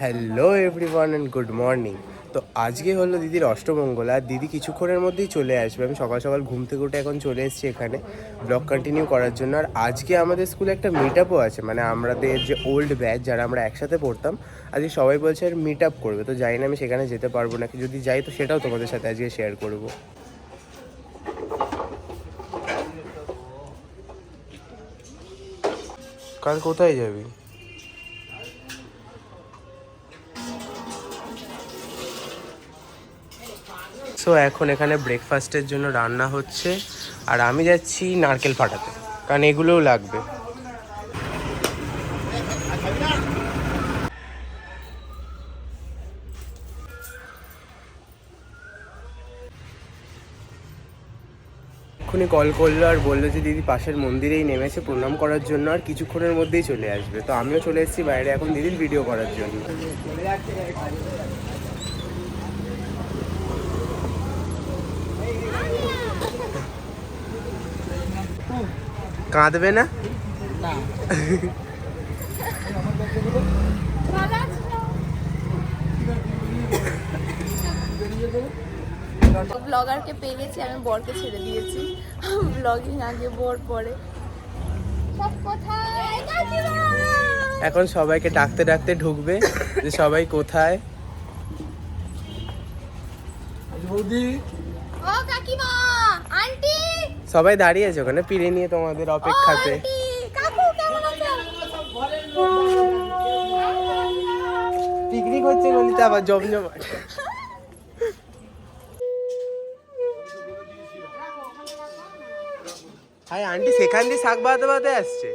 Hello everyone and good morning তো আজকে হলো দিদির অষ্টমঙ্গল আর দিদি কিছুক্ষণের মধ্যেই চলে আসবে। আমি সকাল সকাল ঘুম থেকে উঠে এখন চলে এসেছি এখানে ব্লগ কন্টিনিউ করার জন্য। আর আজকে আমাদের স্কুলে একটা মিট আপও আছে মানে আমাদের যে ওল্ড ব্যাচ যারা আমরা একসাথে পড়তাম, আজকে সবাই বলছে আর মিট আপ করবে। তো জানি না আমি সেখানে যেতে পারব নাকি, যদি যাই তো সেটাও তোমাদের সাথে আজকে শেয়ার করব। কাল কোথায় যাবি? সো এখন এখানে ব্রেকফাস্টের জন্য রান্না হচ্ছে, আর আমি যাচ্ছি নারকেল ফাটাতে, কারণ এগুলোও লাগবে। এক্ষুনি কল করল আর বলল যে, দিদি, পাশের মন্দিরেই নেমেছে প্রণাম করার জন্য আর কিছুক্ষণের মধ্যেই চলে আসবে। তো আমিও চলে এসেছি বাইরে এখন দিদির ভিডিও করার জন্য। কাঁদবে না। ব্লগারকে পেয়ে গেছি আমি বরকে ছেড়ে দিয়েছি। ব্লগিং আগে বর পরে? এখন সবাইকে ডাকতে ডাকতে ঢুকবে যে সবাই কোথায়। ও সবাই দাঁড়িয়ে আছে ওখানে পিড়ে নিয়ে তোমাদের অপেক্ষাতে। পিকনিক হচ্ছে গলিতে আবার জমজমাট। হাই আন্টি সেখান দিয়ে শাক বাঁধতে বাঁধতে আসছে।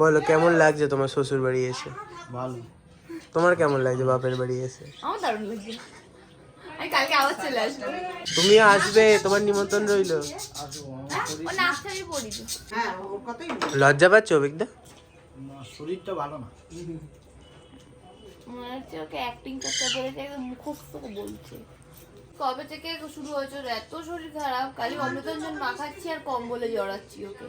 বলো কেমন লাগছে তোমার শ্বশুর বাড়ি এসে? ভালো। তোমার কেমন লাগছে বাপের বাড়ি এসে? আমার দারুণ লাগছে। কালকে আবার চলে আসব। তুমি আসবে তোমার নিমন্ত্রণ রইল। হ্যাঁ ওর কথাই বলি। লজ্জা পাচ্ছ অভিজ্ঞতা? শরীরটা ভালো না। মনে হচ্ছে ওকে অ্যাক্টিং করতে বলেছে একদম মুখস্থ বলছে। কবে থেকে শুরু হয়েছে ওর এত শরীর খারাপ খালি অমৃতঞ্জন মাখাচ্ছি আর কম্বলে জড়াচ্ছি ওকে।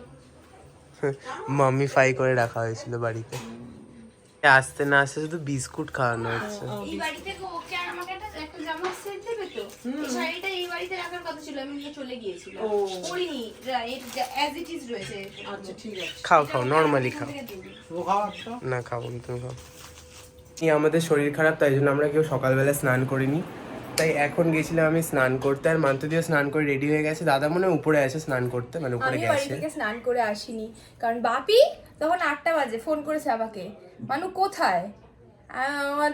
মাম্মি ফ্রাই করে রাখা হয়েছিল বাড়িতে। আসতে না আসতে শুধু বিস্কুট খাওয়ানো হচ্ছে। এই বাড়ি থেকে ওকে আর আমাকে একটা একটা জামার সেট দেবে তো? এই শাড়িটা এই বাড়িতে রাখার কথা ছিল আমি নিয়ে চলে গিয়েছিলাম। পরিনি অ্যাজ ইট ইজ রয়েছে। আচ্ছা ঠিক আছে। খাও খাও নর্মালি খাও। ও খাওয়া একটা না খাব না তুমি খাও। আমাদের শরীর খারাপ তাই জন্য আমরা কেউ সকালবেলা স্নান করিনি। তাই এখন গেছিলাম আমি স্নান করতে আর মান্তু দিয়ে স্নান করে রেডি হয়ে গেছে। দাদা মনে উপরে আছে স্নান করতে মানে উপরে গেছে আমি বাড়ি থেকে স্নান করে আসিনি কারণ বাপি তখন আটটা বাজে ফোন করেছে আমাকে। মানু কোথায়? আমার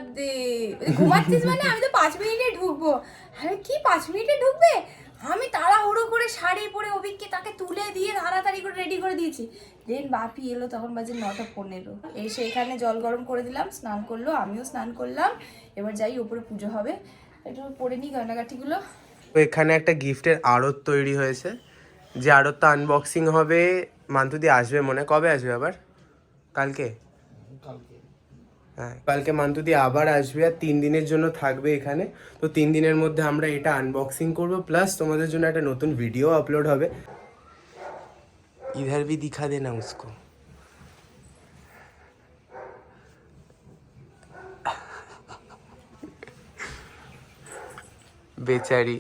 ঘুমাচ্ছিস মানে? আমি তো পাঁচ মিনিটে ঢুকবো। আরে কি পাঁচ মিনিটে ঢুকবে? আমি তাড়াহুড়ো করে শাড়ি পরে অভিককে তাকে তুলে দিয়ে তাড়াতাড়ি করে রেডি করে দিয়েছি। দেন বাপি এলো তখন বাজে নটা পনেরো। এসে এখানে জল গরম করে দিলাম স্নান করল আমিও স্নান করলাম। এবার যাই ওপরে পুজো হবে। একটু পরে নিই গয়নাগাঠিগুলো এখানে একটা গিফটের আড়ত তৈরি হয়েছে। যে আড়তটা আনবক্সিং হবে মান্তু দিয়ে আসবে মনে হয়। কবে আসবে আবার? কালকে? কালকে। কালকে মান্তুদি আবার আসবে আর তিন দিনের জন্য থাকবে এখানে। তো তিন দিনের মধ্যে আমরা এটা আনবক্সিং করব প্লাস তোমাদের জন্য একটা নতুন ভিডিও আপলোড হবে। ইধার ভি দিখা দে না উসকো বেচারি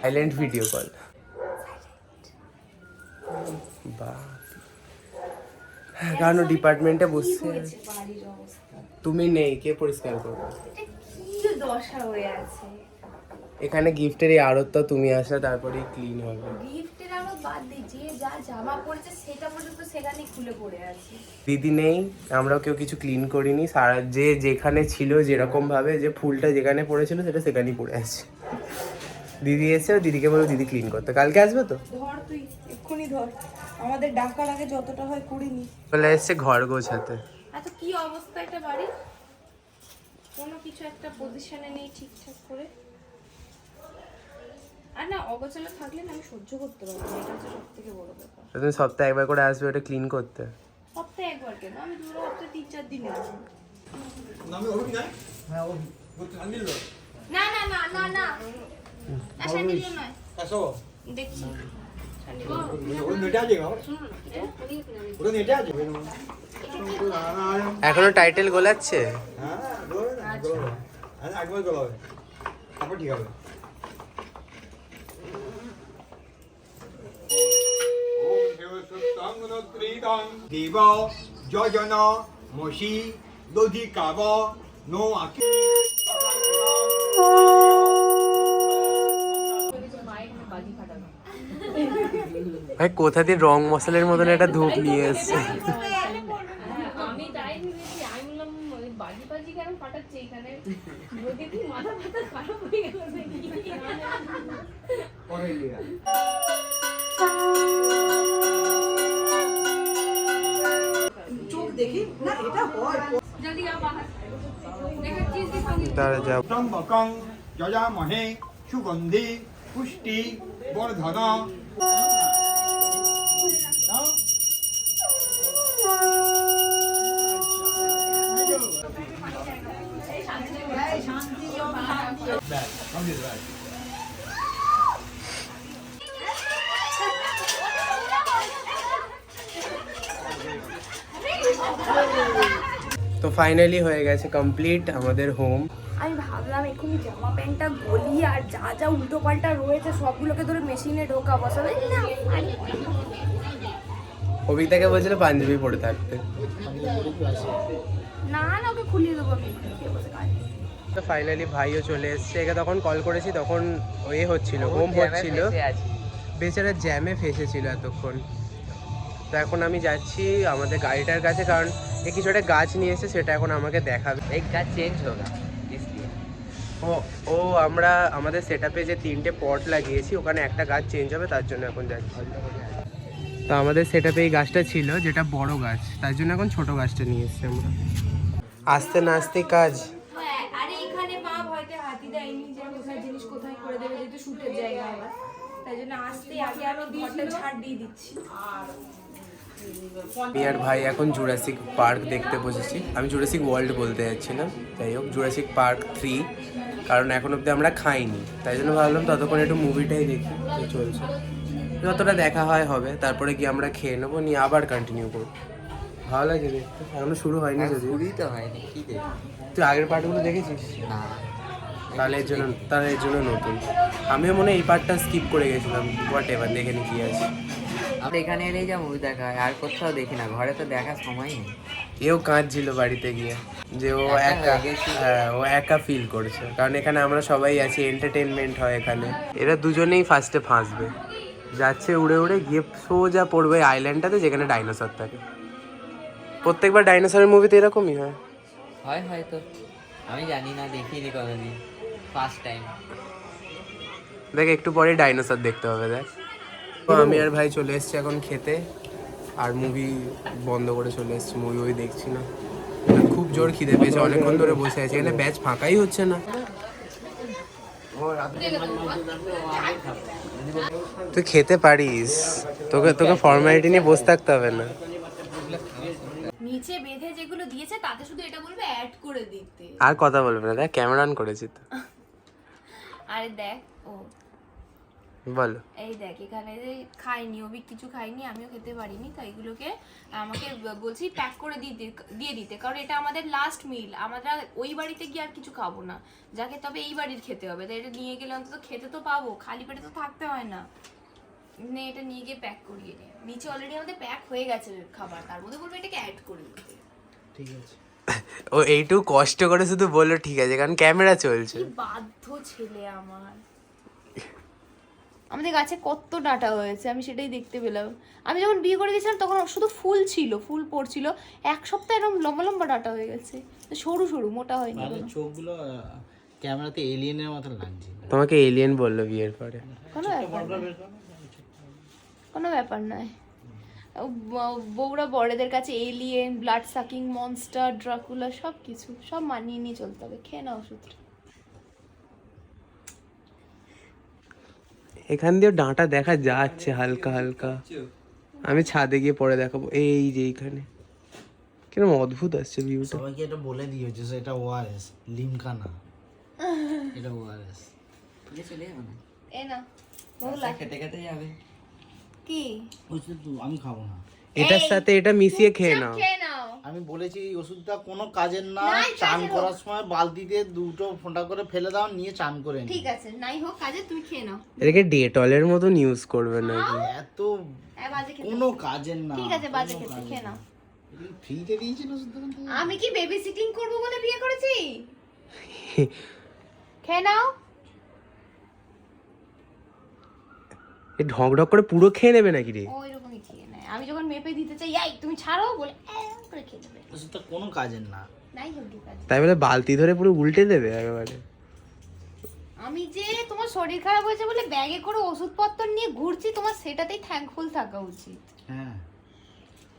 সাইলেন্ট ভিডিও কল বা কারণ ডিপার্টমেন্টে বসছে তুমি নেই কে পরিষ্কার করবে? দশা হয়ে আছে। এখানে গিফটের এই আড়ত তুমি আসলে তারপরেই ক্লিন হবে। গিফটের আরও বাদ দিই যে যা জামা পড়েছে সেটা পর্যন্ত সেখানেই খুলে পড়ে আছে। দিদি নেই আমরাও কেউ কিছু ক্লিন করিনি সারা যে যেখানে ছিল যেরকম ভাবে যে ফুলটা যেখানে পড়েছিল সেটা সেখানেই পড়ে আছে। দিদি এসে দিদিকে বলব দিদি ক্লিন করতে। কালকে আসবে তো? ধর তুই এক্ষুনি ধর। আমাদের ডাকার আগে যতটা হয় করিনি। বলে এসছে ঘর গোছাতে। আচ্ছা কি অবস্থা একটা বাড়ি? কোনো কিছু একটা পজিশনে নেই ঠিকঠাক করে? আর না অগোছালো থাকলে না আমি সহ্য করতে পারব না এটা হচ্ছে সব বড় ব্যাপার। তুমি সপ্তাহে একবার করে আসবে ওটা ক্লিন করতে? সপ্তাহে একবার কেন? আমি দুটো সপ্তাহে তিন চার দিন আসব হ্যাঁ না না না না না। না স্যান্ডেল নয়। দেখছি। ওর নেটে আছে ওটা নেটে আছে? এখনও টাইটেল গোলাচ্ছে? দেব যজন মসি দধি কাব নো আকি ভাই কোথা দিয়ে রং মশলার মতন একটা ধূপ নিয়ে এসছে আমি তাই ভেবেছি আমি বললাম ওই বাজি বাজি কেন ফাটাচ্ছে এখানে? যদি তুই মাথা ফাটা খারাপ হয়ে গেল নাকি? পরে নিয়ে জলদি আ বাহার দেখাচ্ছিস দিখাও তারা যা ত্রম্বকং যজামহে সুগন্ধি পুষ্টি বর্ধন। ফাইনালি হয়ে গেছে কমপ্লিট আমাদের হোম আমি ভাবলাম এক্ষুনি জামা প্যান্টটা গলি আর যা যা উল্টো পাল্টা রয়েছে সবগুলোকে ধরে মেশিনে ঢোকা না আরে। কবিতাকে বলছিল পাঞ্জাবি পরে থাকতে। না না ওকে খুলিয়ে দেবো আমি। তো ফাইনালি ভাইও চলে এসছে। একে তখন কল করেছি তখন ওয়ে হচ্ছিল হোম হচ্ছিল। বেচারা জ্যামে ফেসেছিল এতক্ষণ। তো এখন আমি যাচ্ছি আমাদের গাড়িটার কাছে কারণ যে কিছু একটা গাছ নিয়ে এসে সেটা এখন আমাকে দেখাবে। এই গাছ চেঞ্জ হোক ও ও আমরা আমাদের সেট যে তিনটে পট লাগিয়েছি ওখানে একটা গাছ চেঞ্জ হবে তার জন্য এখন যাচ্ছি। তো আমাদের সেট এই গাছটা ছিল যেটা বড় গাছ তার জন্য এখন ছোট গাছটা নিয়ে এসছি আমরা। আস্তে না আস্তে কাজ। আরে এখানে মা ভয়তে হাতি দেয়নি যে কোথায় জিনিস কোথায় করে দেবে যেহেতু শুটের জায়গা আবার তাই জন্য আস্তে আগে আমি ঘরটা ছাড় দিয়ে দিচ্ছি। আর আমি ভাই এখন জুরাসিক পার্ক দেখতে বসেছি। আমি জুরাসিক ওয়ার্ল্ড বলতে যাচ্ছি না যাই হোক জুরাসিক পার্ক থ্রি কারণ এখন অব্দি আমরা খাইনি। তাই জন্য ভাবলাম ততক্ষণ একটু মুভিটাই দেখি চলছে। যতটা দেখা হয় হবে তারপরে গিয়ে আমরা খেয়ে নেব নিয়ে আবার কন্টিনিউ করব। ভালো লাগে এখনও শুরু হয়নি শুরুই তো হয়নি তুই আগের পার্টগুলো দেখেছিস? তাহলে এর জন্য তাহলে এর জন্য নতুন। আমিও মনে হয় এই পার্টটা স্কিপ করে গেছিলাম হোয়াট এভার দেখে নি কি আছে। আমরা এখানে এলেই যা মুভি দেখা হয় আর কোথাও দেখি না ঘরে তো দেখার সময় নেই। এও কাঁদছিল বাড়িতে গিয়ে যে ও একা হয়ে ও একা ফিল করছে। কারণ এখানে আমরা সবাই আছি এন্টারটেনমেন্ট হয় এখানে। এরা দুজনেই ফার্স্টে ফাঁসবে। যাচ্ছে উড়ে উড়ে গিয়ে সোজা পড়বে আইল্যান্ডটাতে যেখানে ডাইনোসর থাকে। প্রত্যেকবার ডাইনোসরের মুভিতে এরকমই হয়। হয় হয়তো। আমি জানি না দেখিনি কোনোদিন ফার্স্ট টাইম দেখ একটু পরে ডাইনোসর দেখতে হবে দেখ। আমি আর ভাই চলে এসেছি এখন খেতে। আর মুভি বন্ধ করে চলে এসেছি মুভি ওই দেখছি না। খুব জোর খিদে পেয়েছে অনেকক্ষণ ধরে বসে আছি। এখানে ব্যাচ ফাঁকাই হচ্ছে না। তুই খেতে পারিস। তোকে তোকে ফর্মালিটি নিয়ে বসে থাকতে হবে না। নিচে বেঁধে যেগুলো দিয়েছে তাতে শুধু এটা বলবে অ্যাড করে দিতে। আর কথা বলবে না। দেখ ক্যামেরা অন করেছি তো। আরে দেখ ও। বলো। এই দেখ এখানে যে খাইনি অভিক কিছু খাইনি আমিও খেতে পারিনি তো এগুলোকে আমাকে বলছি প্যাক করে দিতে দিয়ে দিতে। কারণ এটা আমাদের লাস্ট মিল আমরা ওই বাড়িতে গিয়ে আর কিছু খাব না। যাকে তবে এই বাড়ির খেতে হবে। তাই এটা নিয়ে গেলে অন্তত খেতে তো পাবো খালি পেটে তো থাকতে হয় না। নে এটা নিয়ে গিয়ে প্যাক করিয়ে নে। নিচে অলরেডি আমাদের প্যাক হয়ে গেছে খাবার তার মধ্যে বলব এটাকে অ্যাড করে দিতে। ঠিক আছে। ও এইটুকু কষ্ট করে শুধু বলল ঠিক আছে। কারণ ক্যামেরা চলছে। বাধ্য ছেলে আমার। আমাদের গাছে কত ডাটা হয়েছে আমি সেটাই দেখতে পেলাম। আমি যখন বিয়ে করে গেছিলাম তখন শুধু ফুল ছিল ফুল পড়ছিল। এক সপ্তাহ এরকম লম্বা লম্বা ডাটা হয়ে গেছে। সরু সরু মোটা হয়নি কোনো। চোখগুলো ক্যামেরাতে এলিয়েনের মতো লাগছে। তোমাকে এলিয়েন বলল বিয়ের পরে। কোনো ব্যাপার নয়। কোনো ব্যাপার নয়। ও বউরা বড়দের কাছে alien blood sucking monster Dracula সব কিছু সব মানিয়ে নিয়ে চলতে হবে। খেয়ে নাও ওষুধটা। এখান দিয়েও ডাঁটা দেখা যাচ্ছে হালকা হালকা। আমি ছাদে গিয়ে পরে দেখাবো। এই যে এইখানে। কীরকম অদ্ভুত আসছে ভিউটা সবাইকে এটা বলে দিয়েছে যে এটা ওআরএস লিমকা না এটা ওআরএস যে চলে যাব না? এ না রাস্তা খেতে খেতে যাবে। কি? বুঝলি তো আমি খাব না। এটার সাথে এটা মিশিয়ে খেয়ে নাও। খেয়ে নাও আমি বলেছি এই ওষুধটা কোনো কাজের না। চান করার সময় বালতিতে দুটো ফোঁটা করে ফেলে দাও নিয়ে চান করে ঠিক আছে নাই হোক কাজে তুমি খেয়ে নাও। এটাকে ডেটলের মতন ইউজ করবে না এত বাজে খেতে কোনো কাজের না ঠিক আছে বাজে খেতে খেয়ে নাও। ফ্রিতে দিয়েছিল আমি কি বেবি সিটিং করব বলে বিয়ে করেছি? খেয়ে নাও। এ ঢক ঢক করে পুরো খেয়ে নেবে নাকি রে? ও এরকমই খেয়ে। আমি যখন মেপে দিতে চাই এই তুমি ছাড়ো বলে করে খেয়ে নেবে। ওষুধটা কোনো কাজের না। নাই আছে। তাই বলে বালতি ধরে পুরো উল্টে দেবে একেবারে। আমি যে তোমার শরীর খারাপ হয়েছে বলে ব্যাগে করে ওষুধপত্র নিয়ে ঘুরছি তোমার সেটাতেই থ্যাঙ্কফুল থাকা উচিত। হ্যাঁ।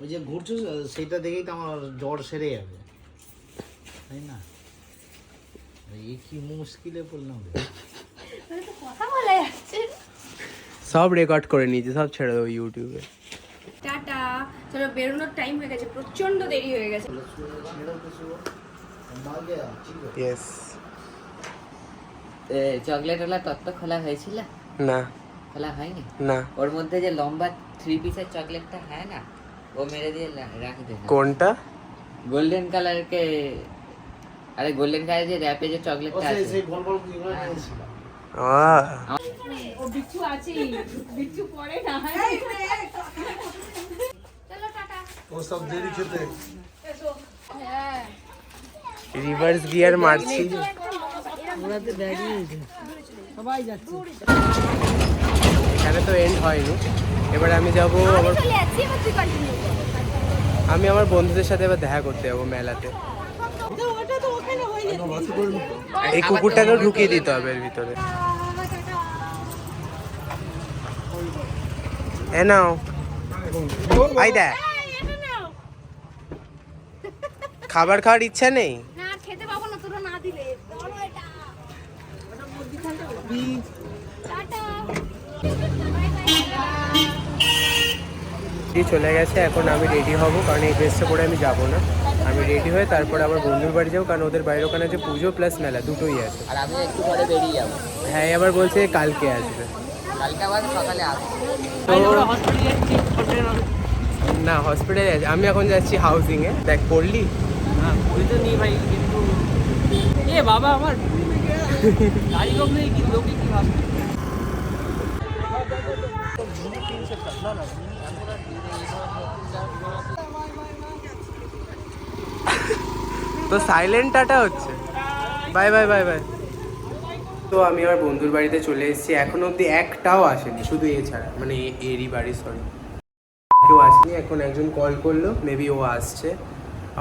ওই যে ঘুরছো সেটা দেখেই তো আমার জ্বর সেরে যাবে। তাই না? এই কি মুশকিলে পড়লাম রে। তো কথা বলা যাচ্ছে সব রেকর্ড করে নিয়েছে সব ছেড়ে দেবো ইউটিউবে চলো বেরোনোর টাইম হয়ে গেছে প্রচণ্ড দেরি হয়ে গেছে। ইয়েস চকলেট ওলা তত্ত্ব খোলা হয়েছিল? না। খোলা হয়নি? না। ওর মধ্যে যে লম্বা থ্রি পিসের চকলেটটা হ্যাঁ না? ও মেরে দিয়ে রাখ দে কোনটা? গোল্ডেন কালার কে আরে গোল্ডেন কালার যে র‍্যাপে যে চকলেটটা আছে। হ্যাঁ। ও বিচ্ছু আছে বিচ্ছু পড়ে না। ও সব দেরি খেতে। রিভার্স গিয়ার মারছি। এখানে তো এন্ড হয়নি। এবার আমি যাব আমার আমি আমার বন্ধুদের সাথে এবার দেখা করতে যাব মেলাতে। এই কুকুরটাকেও ঢুকিয়ে দিতে হবে এর ভিতরে। এ নাও। আই দেখ। খাবার খাওয়ার ইচ্ছা নেই? না খেতে পাবো না তোরা না দিলে। এটা। চলে গেছে এখন আমি রেডি হব কারণ এই ড্রেসটা পরে আমি যাব না। আমি রেডি হয়ে তারপরে আমার বন্ধুর বাড়ি যাব কারণ ওদের বাইরে ওখানে আছে পুজো প্লাস মেলা দুটোই আছে। আর আমি একটু পরে বেরিয়ে যাব। হ্যাঁ আবার বলছে কালকে আসবে। কালকে আবার সকালে আসব। না হসপিটালে আছে আমি এখন যাচ্ছি হাউজিং এ দেখ পড়লি তো সাইলেন্ট টাটা হচ্ছে। Bye bye bye bye. তো আমি আমার বন্ধুর বাড়িতে চলে এসেছি এখনও অবধি একটাও আসেনি শুধু এছাড়া মানে এরই বাড়ি সরি কেউ আসেনি এখন একজন কল করল মেবি ও আসছে।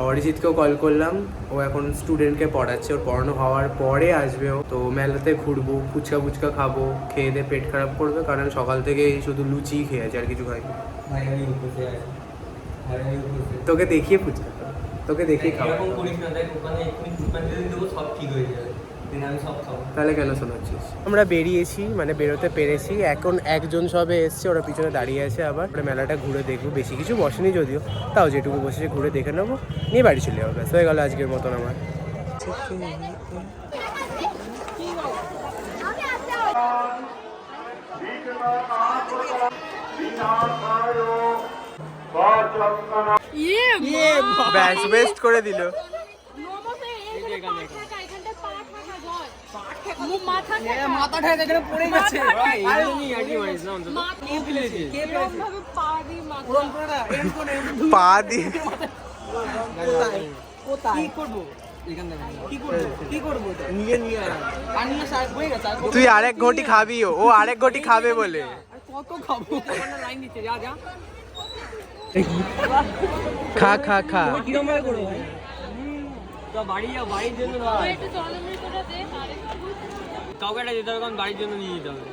অরিজিৎকেও কল করলাম। ও এখন স্টুডেন্টকে পড়াচ্ছে। ওর পড়ানো হওয়ার পরে আসবে ও। তো মেলাতে ঘুরবো ফুচকা ফুচকা খাব খেয়ে দিয়ে পেট খারাপ করবে। কারণ সকাল থেকে শুধু লুচি খেয়ে আছে আর কিছু খাইনি। তোকে দেখিয়ে ফুচকা তোকে দেখিয়ে খাব। তাহলে কেন শোনাচ্ছিস? আমরা বেরিয়েছি মানে বেরোতে পেরেছি। এখন একজন সবে এসছে ওরা পিছনে দাঁড়িয়ে আছে আবার। ওরা মেলাটা ঘুরে দেখব। বেশি কিছু বসেনি যদিও। তাও যেটুকু বসেছে ঘুরে দেখে নেব। নিয়ে বাড়ি চলে যাব ব্যাস। হয়ে গেল আজকের মতন আমার। ব্যাস ওয়েস্ট করে দিল। পা দিয়ে তুই আরেক ঘটি খাবি ও আরেক ঘটি খাবে বলে। খা খা খা। কাউকে একটা যেতে হবে কারণ বাড়ির জন্য নিয়ে যেতে হবে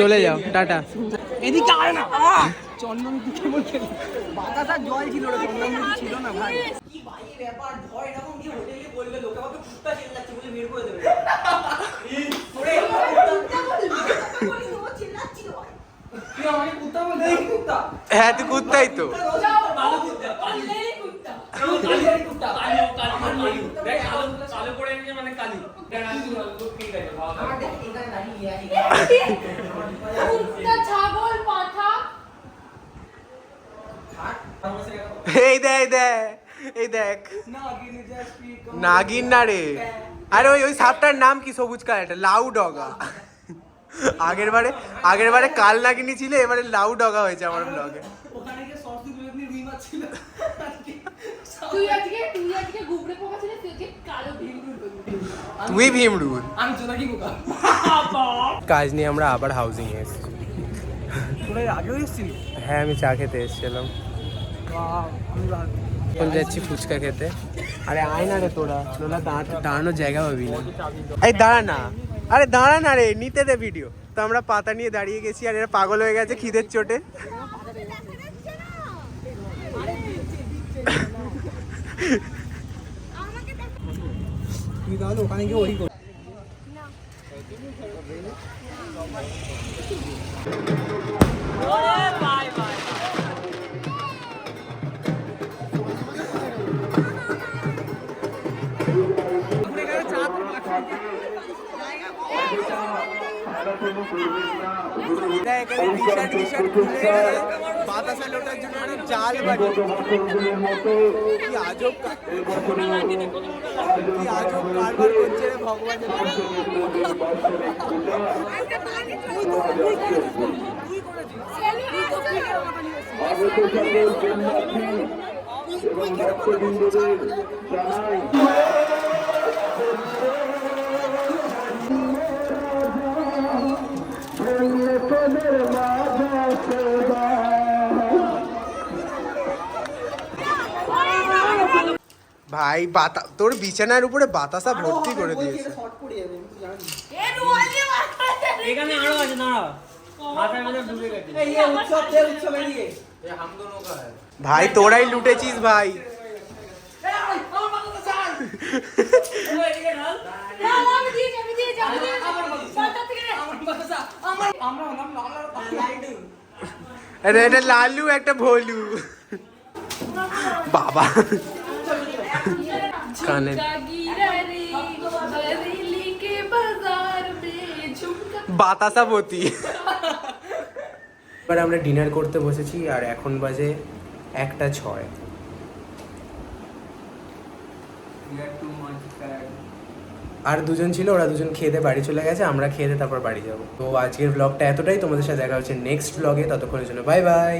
চলে যাও টাটা এদিকে আয় না চন্দন খেলি বাতাসা জল ছিল রে চন্দন ছিল না ভাই হ্যাঁ তুই কুত্তাই তো ছাগল পাঠা এই দেখ এই দেখ এই দেখ। নাগিন না রে। আরে ওই ওই সাপটার নাম কি সবুজ কালারটা লাউ ডগা। আগের বারে আগের বারে কাল নাগিনী ছিল এবারে লাউ ডগা হয়েছে আমার ব্লগে তুই আজকে তুই আজকে গুবড়ে পোকা ছিল তুই আজকে কালো ভিমরুল তুই ভীমরুল কাজ নিয়ে আমরা আবার হাউজিং এ এসেছি। তোরা আগেও এসেছিলি? হ্যাঁ আমি চা খেতে এসেছিলাম। এখন যাচ্ছি ফুচকা খেতে। আরে আয় না রে তোরা। তোরা দাঁড়া- দাঁড়ানোর জায়গা পাবি না। এই দাঁড়া না। আরে দাঁড়া না রে নিতে দে ভিডিও তো আমরা পাতা নিয়ে দাঁড়িয়ে গেছি আর এরা পাগল হয়ে গেছে খিদের চোটে। তুই তাহলে ওখানে গিয়ে ওই কর এরা এখানে খুলে বাতাসা লোটার জন্য একটা জাল বানিয়ে কি আজব আজব কারবার করছে ভগবান ভাই বাতা তোর বিছানার উপরে বাতাসা ভর্তি করে দিয়েছে। এখানে আরও আছে দাঁড়া। ভাই তোরাই লুটেছিস ভাই আমি দিয়েছি আমি দিয়েছি আমি দিয়েছি সরকার থেকে নে। লালু আরে এটা লালু একটা ভোলু। বাবা। কানে। বাতাসাবতী। এবার আমরা ডিনার করতে বসেছি আর এখন বাজে একটা ছয়। আর দুজন ছিল, ওরা দুজন খেয়ে বাড়ি চলে গেছে, আমরা দিয়ে তারপর বাড়ি যাব। তো আজকের ব্লগটা এতটাই, তোমাদের সাথে দেখা হচ্ছে নেক্সট ব্লগে ততক্ষণের জন্য বাই বাই